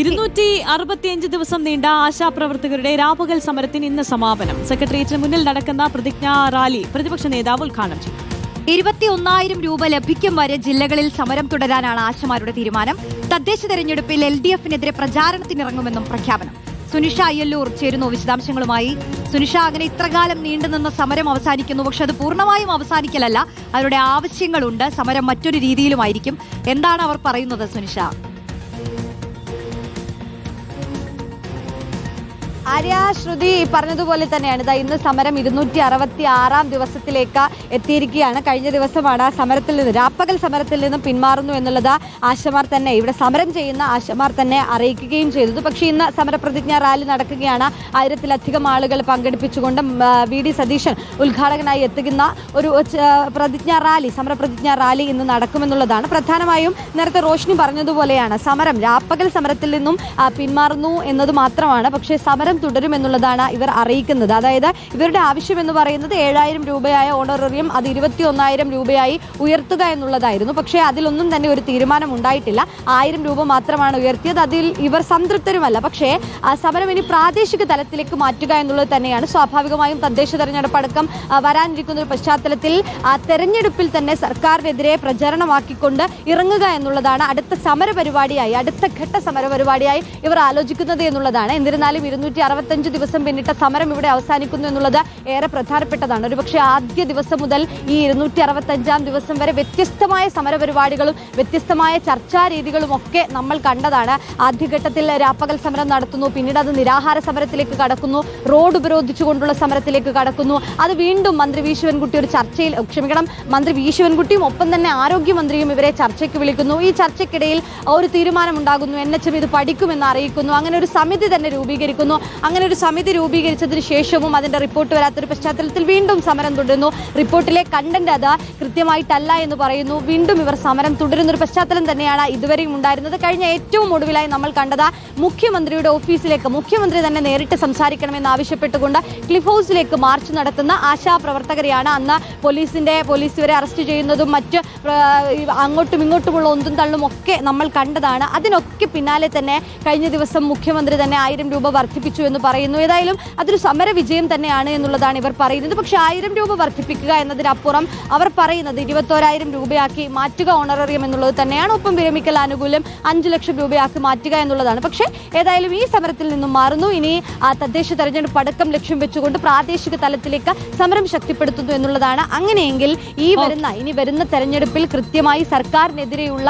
ഇരുന്നൂറ്റി അറുപത്തിയഞ്ച് ദിവസം നീണ്ട ആശാപ്രവർത്തകരുടെ രാപകൽ സമരത്തിന് ഇന്ന് സമാപനം. സെക്രട്ടേറിയറ്റിന് മുന്നിൽ നടക്കുന്ന പ്രതിജ്ഞാ റാലി പ്രതിപക്ഷ നേതാവ് ഉദ്ഘാടനം ചെയ്തു ഇരുപത്തി ഒന്നായിരം രൂപ ലഭിക്കും വരെ ജില്ലകളിൽ സമരം തുടരാനാണ് ആശമാരുടെ തീരുമാനം. തദ്ദേശ തെരഞ്ഞെടുപ്പിൽ എൽ ഡി എഫിനെതിരെ പ്രചാരണത്തിനിറങ്ങുമെന്നും പ്രഖ്യാപനം. സുനിഷ അയ്യല്ലൂർ ചേരുന്നു വിശദാംശങ്ങളുമായി. സുനിഷ അങ്ങനെ ഇത്രകാലം നീണ്ടുനിന്ന സമരം അവസാനിക്കുന്നു. പക്ഷെ അത് പൂർണമായും അവസാനിക്കലല്ല. അവരുടെ ആവശ്യങ്ങളുണ്ട്. സമരം മറ്റൊരു രീതിയിലുമായിരിക്കും. എന്താണ് അവർ പറയുന്നത് സുനിഷ? ആര്യ ശ്രുതി പറഞ്ഞതുപോലെ തന്നെയാണ്. ഇതാ ഇന്ന് സമരം ഇരുന്നൂറ്റി അറുപത്തി ആറാം ദിവസത്തിലേക്ക് എത്തിയിരിക്കുകയാണ്. കഴിഞ്ഞ ദിവസമാണ് സമരത്തിൽ നിന്ന് രാപ്പകൽ സമരത്തിൽ നിന്നും പിന്മാറുന്നു എന്നുള്ളത് ആശമാർ തന്നെ ഇവിടെ സമരം ചെയ്യുന്ന ആശമാർ തന്നെ അറിയിക്കുകയും ചെയ്തത്. പക്ഷേ ഇന്ന് സമരപ്രതിജ്ഞ റാലി നടക്കുകയാണ്. ആയിരത്തിലധികം ആളുകൾ പങ്കെടുപ്പിച്ചുകൊണ്ട് വി. ഡി. സതീശൻ ഉദ്ഘാടകനായി എത്തുന്ന ഒരു പ്രതിജ്ഞാ റാലി സമരപ്രതിജ്ഞ റാലി ഇന്ന് നടക്കുമെന്നുള്ളതാണ്. പ്രധാനമായും നേരത്തെ റോഷ്നി പറഞ്ഞതുപോലെയാണ് സമരം രാപ്പകൽ സമരത്തിൽ നിന്നും പിന്മാറുന്നു എന്നത് മാത്രമാണ്. പക്ഷേ സമരം തുടരുമെന്നുള്ളതാണ് ഇവർ അറിയിക്കുന്നത്. അതായത് ഇവരുടെ ആവശ്യം എന്ന് പറയുന്നത് ഏഴായിരം രൂപയായ ഓണറേറിയം അത് ഇരുപത്തി ഒന്നായിരം രൂപയായി ഉയർത്തുക എന്നുള്ളതായിരുന്നു. പക്ഷേ അതിലൊന്നും തന്നെ ഒരു തീരുമാനം ഉണ്ടായിട്ടില്ല. ആയിരം രൂപ മാത്രമാണ് ഉയർത്തിയത്. അതിൽ ഇവർ സംതൃപ്തരുമല്ല. പക്ഷേ ആ സമരം ഇനി പ്രാദേശിക തലത്തിലേക്ക് മാറ്റുക എന്നുള്ളത് തന്നെയാണ്. സ്വാഭാവികമായും തദ്ദേശ തെരഞ്ഞെടുപ്പ് അടക്കം വരാനിരിക്കുന്ന ഒരു പശ്ചാത്തലത്തിൽ ആ തെരഞ്ഞെടുപ്പിൽ തന്നെ സർക്കാരിനെതിരെ പ്രചരണമാക്കിക്കൊണ്ട് ഇറങ്ങുക എന്നുള്ളതാണ് അടുത്ത സമര പരിപാടിയായി അടുത്ത ഘട്ട സമര പരിപാടിയായി ഇവർ ആലോചിക്കുന്നത് എന്നുള്ളതാണ്. എന്നിരുന്നാലും ഇരുന്നൂറ്റി അറുപത്തഞ്ച് ദിവസം പിന്നിട്ട സമരം ഇവിടെ അവസാനിക്കുന്നു എന്നുള്ളത് ഏറെ പ്രധാനപ്പെട്ടതാണ്. ഒരുപക്ഷെ ആദ്യ ദിവസം മുതൽ ഈ ഇരുന്നൂറ്റി അറുപത്തഞ്ചാം ദിവസം വരെ വ്യത്യസ്തമായ സമരപരിപാടികളും വ്യത്യസ്തമായ ചർച്ചാ രീതികളും ഒക്കെ നമ്മൾ കണ്ടതാണ്. ആദ്യഘട്ടത്തിൽ രാപ്പകൽ സമരം നടത്തുന്നു പിന്നീട് അത് നിരാഹാര സമരത്തിലേക്ക് കടക്കുന്നു റോഡ് ഉപരോധിച്ചുകൊണ്ടുള്ള സമരത്തിലേക്ക് കടക്കുന്നു. അത് വീണ്ടും മന്ത്രി വി ശിവൻകുട്ടി ഒരു ചർച്ചയിൽ ക്ഷമിക്കണം മന്ത്രി വി ശിവൻകുട്ടിയും ഒപ്പം തന്നെ ആരോഗ്യമന്ത്രിയും ഇവരെ ചർച്ചയ്ക്ക് വിളിക്കുന്നു. ഈ ചർച്ചയ്ക്കിടയിൽ ഒരു തീരുമാനമുണ്ടാകുന്നു. എൻ എച്ച് എം ഇത് പഠിക്കുമെന്ന് അറിയിക്കുന്നു. അങ്ങനെ ഒരു സമിതി തന്നെ രൂപീകരിക്കുന്നു. അങ്ങനെ ഒരു സമിതി രൂപീകരിച്ചതിന് ശേഷവും അതിന്റെ റിപ്പോർട്ട് വരാത്തൊരു പശ്ചാത്തലത്തിൽ വീണ്ടും സമരം തുടരുന്നു. റിപ്പോർട്ടിലെ കണ്ടന്റ് അത് കൃത്യമായിട്ടല്ല എന്ന് പറയുന്നു. വീണ്ടും ഇവർ സമരം തുടരുന്ന ഒരു പശ്ചാത്തലം തന്നെയാണ് ഇതുവരെയും ഉണ്ടായിരുന്നത്. കഴിഞ്ഞ ഏറ്റവും ഒടുവിലായി നമ്മൾ കണ്ടത് മുഖ്യമന്ത്രിയുടെ ഓഫീസിലേക്ക് മുഖ്യമന്ത്രി തന്നെ നേരിട്ട് സംസാരിക്കണമെന്ന് ആവശ്യപ്പെട്ടുകൊണ്ട് ക്ലിഫ് ഹൗസിലേക്ക് മാർച്ച് നടത്തുന്ന ആശാപ്രവർത്തകരെയാണ് അന്ന് പോലീസിന്റെ പോലീസ് ഇവരെ അറസ്റ്റ് ചെയ്യുന്നതും മറ്റ് അങ്ങോട്ടും ഇങ്ങോട്ടുമുള്ള ഒന്നും തള്ളും ഒക്കെ നമ്മൾ കണ്ടതാണ്. അതിനൊക്കെ പിന്നാലെ തന്നെ കഴിഞ്ഞ ദിവസം മുഖ്യമന്ത്രി തന്നെ ആയിരം രൂപ വർദ്ധിപ്പിച്ചു എന്ന് പറയുന്നു. ഏതായാലും അതൊരു സമര വിജയം തന്നെയാണ് എന്നുള്ളതാണ് ഇവർ പറയുന്നത്. പക്ഷേ ആയിരം രൂപ വർദ്ധിപ്പിക്കുക എന്നതിനപ്പുറം അവർ പറയുന്നത് ഇരുപത്തോരായിരം രൂപയാക്കി മാറ്റുക ഓണററിയം എന്നുള്ളത് തന്നെയാണ്. ഒപ്പം വിരമിക്കൽ ആനുകൂല്യം അഞ്ചു ലക്ഷം രൂപയാക്കി മാറ്റുക എന്നുള്ളതാണ്. പക്ഷേ ഏതായാലും ഈ സമരത്തിൽ നിന്നും മാറുന്നു. ഇനി ആ തദ്ദേശ തെരഞ്ഞെടുപ്പ് അടക്കം ലക്ഷ്യം വെച്ചുകൊണ്ട് പ്രാദേശിക തലത്തിലേക്ക് സമരം ശക്തിപ്പെടുത്തുന്നു എന്നുള്ളതാണ്. അങ്ങനെയെങ്കിൽ ഈ വരുന്ന ഇനി വരുന്ന തെരഞ്ഞെടുപ്പിൽ കൃത്യമായി സർക്കാരിനെതിരെയുള്ള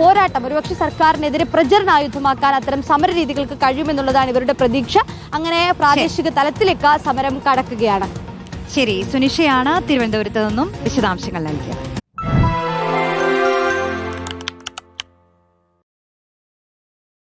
പോരാട്ടം ഒരുപക്ഷെ സർക്കാരിനെതിരെ പ്രചരണായുധമാക്കാൻ അത്തരം സമര രീതികൾക്ക് കഴിയുമെന്നുള്ളതാണ് ഇവരുടെ പ്രതീക്ഷ. അങ്ങനെ പ്രാദേശിക തലത്തിലേക്ക് സമരം കടക്കുകയാണ്. ശരി സുനിഷയാണ് തിരുവനന്തപുരത്ത് നിന്നും വിശദാംശങ്ങൾ നൽകിയത്.